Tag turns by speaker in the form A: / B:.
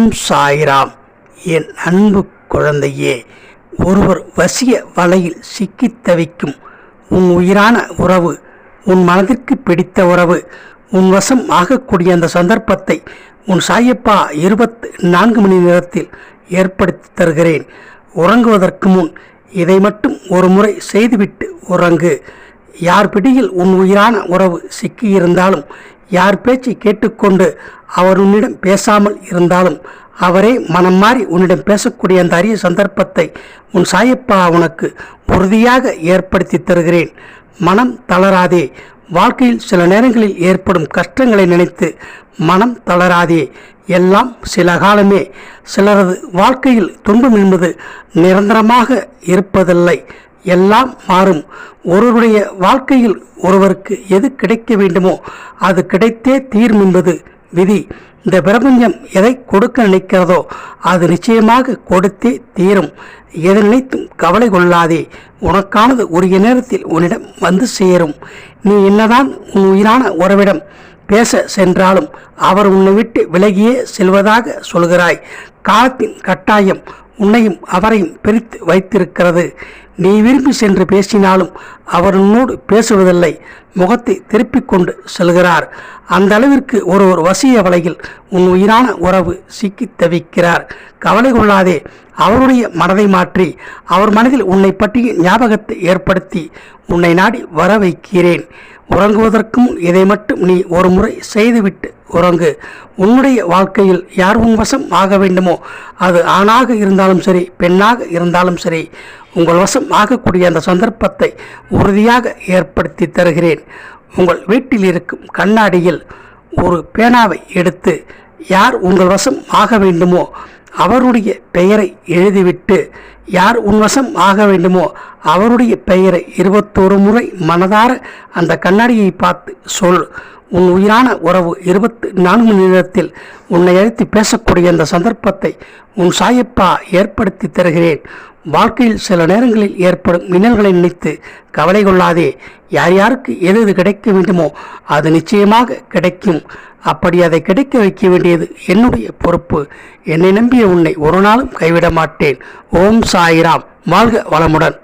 A: ஓம் சாய்ராம். என் அன்பு குழந்தையே ஒருவர் வசிய வலையில் சிக்கித் தவிக்கும் உன் உயிரான உறவு உன் மனதிற்கு பிடித்த உறவு உன் வசம் ஆகக்கூடிய அந்த சந்தர்ப்பத்தை உன் சாயப்பா இருபத்து நான்கு மணி நேரத்தில் ஏற்படுத்தி தருகிறேன். உறங்குவதற்கு முன் இதை மட்டும் ஒரு முறை செய்துவிட்டு உறங்கு. யார் பிடியில் உன் உயிரான உறவு சிக்கியிருந்தாலும் யார் பேச்சை கேட்டுக்கொண்டு அவர் உன்னிடம் பேசாமல் இருந்தாலும் அவரே மனம் மாறி உன்னிடம் பேசக்கூடிய அந்த அரிய சந்தர்ப்பத்தை உன் சாயப்பா உனக்கு உறுதியாக ஏற்படுத்தி தருகிறேன். மனம் தளராதே. வாழ்க்கையில் சில நேரங்களில் ஏற்படும் கஷ்டங்களை நினைத்து மனம் தளராதே. எல்லாம் சில காலமே. சிலரது வாழ்க்கையில் துன்பம் என்பது நிரந்தரமாக இருப்பதில்லை. எல்லாம் மாறும். ஒருவருடைய வாழ்க்கையில் ஒருவருக்கு எது கிடைக்க வேண்டுமோ அது கிடைத்தே தீரும் என்பது விதி. இந்த பிரபஞ்சம் எதை கொடுக்க நினைக்கிறதோ அது நிச்சயமாக கொடுத்தே தீரும். எதை நினைத்தும் கவலை கொள்ளாதே. உனக்கானது உரிய நேரத்தில் உன்னிடம் வந்து சேரும். நீ என்னதான் உன் உயிரான உறவிடம் பேச சென்றாலும் அவர் உன்னை விட்டு விலகியே செல்வதாக சொல்கிறாய். காலத்தின் கட்டாயம் உன்னையும் அவரையும் பிரித்து வைத்திருக்கிறது. நீ விரும்பி சென்று பேசினாலும் அவர் உன்னோடு பேசுவதில்லை. முகத்தை திருப்பிக் கொண்டு செல்கிறார். அந்த அளவிற்கு ஒரு ஒரு வசிய வலையில் உன் உயிரான உறவு சிக்கி தவிக்கிறார். கவலை கொள்ளாதே அவருடைய மனதை மாற்றி அவர் மனதில் உன்னை பற்றிய ஞாபகத்தை ஏற்படுத்தி உன்னை நாடி வர வைக்கிறேன் உறங்குவதற்கும் இதை மட்டும் நீ ஒரு முறை செய்துவிட்டு உறங்கு. உன்னுடைய வாழ்க்கையில் யார் உன் வசம் ஆக வேண்டுமோ அது ஆணாக இருந்தாலும் சரி பெண்ணாக இருந்தாலும் சரி உங்கள் வசம் ஆகக்கூடிய அந்த சந்தர்ப்பத்தை உறுதியாக ஏற்படுத்தி தருகிறேன். உங்கள் வீட்டில் இருக்கும் கண்ணாடியில் ஒரு பேனாவை எடுத்து யார் உங்கள் வசம் ஆக வேண்டுமோ அவருடைய பெயரை எழுதிவிட்டு யார் உன் வசம் ஆக வேண்டுமோ அவருடைய பெயரை இருபத்தோரு முறை மனதார அந்த கண்ணாடியை பார்த்து சொல். உன் உயிரான உறவு இருபத்தி நான்கு மணி நேரத்தில் உன்னை அழைத்து பேசக்கூடிய அந்த சந்தர்ப்பத்தை உன் சாயப்பா ஏற்படுத்தி தருகிறேன். வாழ்க்கையில் சில நேரங்களில் ஏற்படும் மின்னல்களை நினைத்து கவலை கொள்ளாதே. யார் யாருக்கு எது எது கிடைக்க வேண்டுமோ அது நிச்சயமாக கிடைக்கும். அப்படி அதை கிடைக்க வைக்க வேண்டியது என்னுடைய பொறுப்பு. என்னை நம்பி நம்பிய உன்னை ஒரு நாளும் கைவிட மாட்டேன். ஓம் சாயிராம். வாழ்க வளமுடன்.